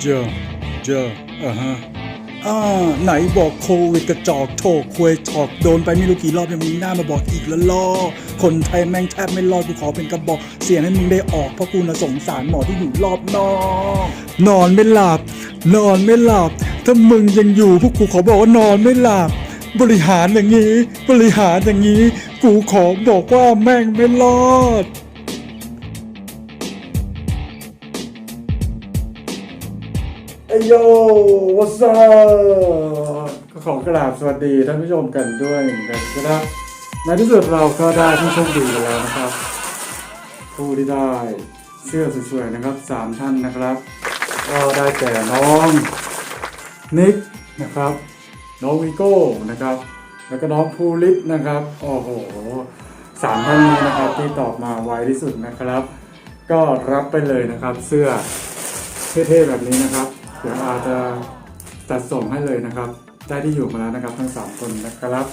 เจอเจออ่าฮะอ่าไหนบอกโควิดกระจอกโถกควยถอกโดนไปไม่รู้กี่รอบยังมีหน้ามาบอกอีกแล้วล่อคนไทยแม่งแทบไม่รอดกูขอเป็นกระบอก เสียงให้มึงได้ออกเพราะกูน่ะสงสารหมอที่อยู่รอบนอก นอนไม่หลับ นอนไม่หลับ ถ้ามึงยังอยู่พวกกูขอบอกว่านอนไม่หลับ บริหารอย่างนี้ บริหารอย่างนี้ กูขอบอกว่าแม่งไม่รอด เอโย what's up ก็ขอกราบสวัสดีท่านผู้ชมกันด้วยนะครับในที่สุดเราก็ได้ผู้โชคดีกันแล้วนะครับ ผู้ที่ได้เสื้อสวยๆนะครับสามท่านนะครับ ก็ได้แก่น้องนิกนะครับ น้องวิโก้นะครับ แล้วก็น้องภูริศนะครับ โอ้โหสามท่านนี้นะครับที่ตอบมาไวที่สุดนะครับ ก็รับไปเลยนะครับเสื้อเท่ๆแบบนี้นะครับ เดี๋ยวอาจจะจัดส่งให้เลยนะครับ ได้ที่อยู่มาแล้วนะครับ ทั้ง 3 คนนะครับ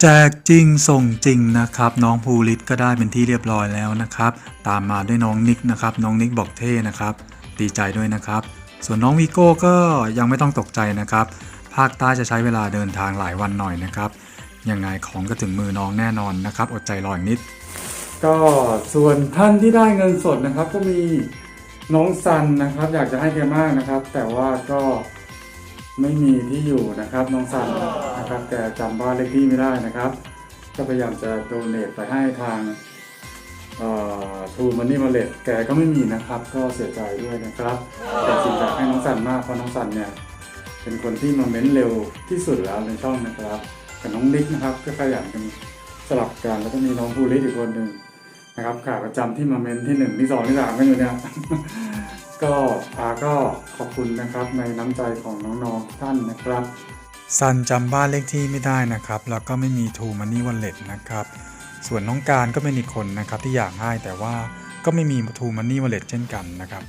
แจกจริงส่งจริงนะครับน้องภูริศก็ได้เป็นที่เรียบร้อยแล้วนะครับ ตามมาด้วยน้องนิกนะครับน้องนิกบอกเท่นะครับดีใจด้วยนะครับ ส่วนน้องวีโก้ก็ยังไม่ต้องตกใจนะครับ ภาคใต้จะใช้เวลาเดินทางหลายวันหน่อยนะครับยังไงของก็ถึงมือน้องแน่นอนนะครับ อดใจรออีกนิด ก็ส่วนท่านที่ได้เงินสดนะครับ ก็มี น้องซันนะครับ อยากจะให้แกมากนะครับ แต่ว่าก็ไม่มีที่อยู่นะครับ น้องซันนะครับแกจำบ้านเลขที่ไม่ได้นะครับ ก็พยายามจะโดเนทไปให้ทางทูมันนี่มาเลตแกก็ไม่มีนะครับ ก็เสียใจด้วยนะครับแต่จริงอยากให้น้องซันมากเพราะน้องซันเนี่ยเป็นคนที่มาเม้นเร็วที่สุดแล้วในช่องนะครับกับน้องนิกนะครับก็ขยันกันสลับกันแล้วก็มีน้องภูริอีกคนหนึ่ง นะครับขาประจำที่มาเม้นที่หนึ่งที่สองที่สามกันอยู่เนี่ยก็อาก็ขอบคุณนะครับในน้ำใจของน้องๆทุกท่านนะครับซันจำบ้านเลขที่ไม่ได้นะครับ แล้วก็ไม่มีทูมันนี่วันเล็ตนะครับ ส่วนน้องการก็เป็นอีกคนนะครับที่อยากให้แต่ว่าก็ไม่มีทูมันนี่วันเล็ตเช่นกันนะครับ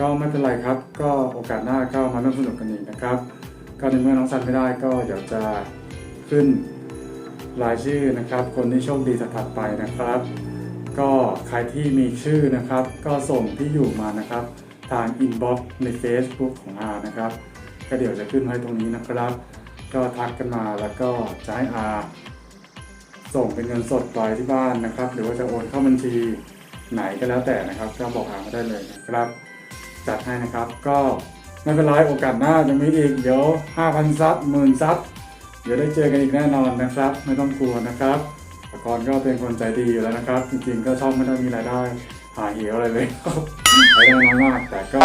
ก็ไม่เป็นไรครับ ก็โอกาสหน้าก็มาร่วมสนุกกันอีกนะครับ ก็ในเมื่อน้องซันไม่ได้ก็เดี๋ยวจะขึ้น รายชื่อนะครับ คนที่โชคดีถัดไปนะครับ ก็ใครที่มีชื่อนะครับ ก็ส่งที่อยู่มานะครับ ทางอินบ็อกซ์ใน Facebook ของอานะครับ ก็เดี๋ยวจะขึ้นไว้ตรงนี้นะครับ ก็ทักกันมาแล้วก็จะให้อาส่งเป็นเงินสดไปที่บ้านนะครับ หรือว่าจะโอนเข้าบัญชีไหนก็แล้วแต่นะครับ ก็บอกอามาได้เลยนะครับจัดให้นะครับก็ไม่เป็นไรโอกาสหน้ายังมีอีกเดี๋ยว 5,000ซับหมื่นซับ เดี๋ยวได้เจอกันอีกแน่นอนนะครับ ไม่ต้องกลัวนะครับปกรณ์ก็เป็นคนใจดีอยู่แล้วนะครับ จริงๆก็ชอบไม่ได้มีรายได้ หาเหวอะไรเลยครับรายได้น้อยมาก แต่ก็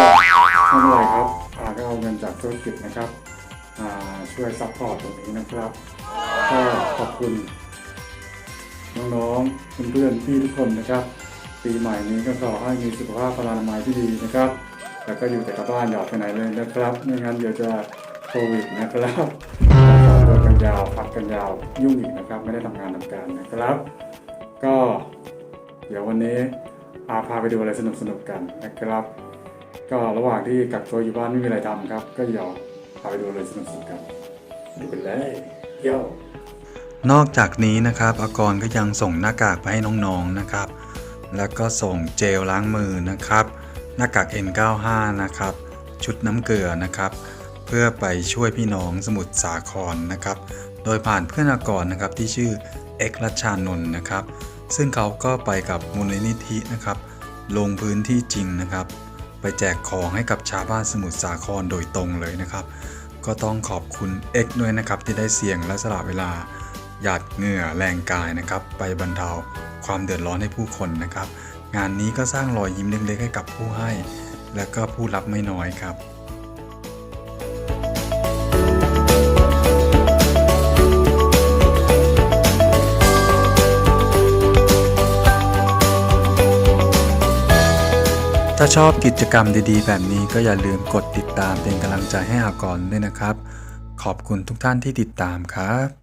ไม่เป็นไรครับอาก็เอาเงินจากธุรกิจนะครับช่วยซัพพอร์ตตรงนี้นะครับก็ขอบคุณน้องๆเพื่อนๆพี่ทุกคนนะครับ ปีใหม่นี้ก็ขอให้มีสุขภาพพลานามัยที่ดีนะครับ แล้วก็อยู่แต่กับบ้านอย่าไปไหนเลยนะครับ ไม่งั้นเดี๋ยวจะโควิดนะครับ ตัวกันยาวพักกันยาวยุ่งอีกนะครับ ไม่ได้ทำงานทำการนะครับ ก็เดี๋ยววันนี้อาพาไปดูอะไรสนุกๆกันนะครับ ก็ระหว่างที่กักตัวอยู่บ้านไม่มีอะไรทำครับ ก็เดี๋ยวพาไปดูอะไรสนุกๆกันดูกันเลยเที่ยวนอกจากนี้นะครับอากรก็ยังส่งหน้ากากไปให้น้องๆนะครับ แล้วก็ส่งเจลล้างมือนะครับ หน้ากาก N95 นะครับ ชุดน้ำเกลือนะครับ พื่อไปช่วยพี่น้องสมุทรสาครนะครับ โดยผ่านเพื่อนอากรนะครับที่ชื่อเอกรัชานนท์นะครับ ซึ่งเขาก็ไปกับมูลนิธินะครับ ลงพื้นที่จริงนะครับ ไปแจกของให้กับชาวบ้านสมุทรสาครโดยตรงเลยนะครับ ก็ต้องขอบคุณเอกด้วยนะครับที่ได้เสี่ยงและสละเวลาหยาดเหงื่อแรงกายนะครับ ไปบรรเทาความเดือดร้อนให้ผู้คนนะครับ งานนี้ก็สร้างรอยยิ้มเล็กๆให้กับผู้ให้ และก็ผู้รับไม่น้อยครับ ถ้าชอบกิจกรรมดีๆ แบบนี้ก็อย่าลืมกดติดตามเป็นกำลังใจให้อากรด้วยนะครับ ขอบคุณทุกท่านที่ติดตามครับ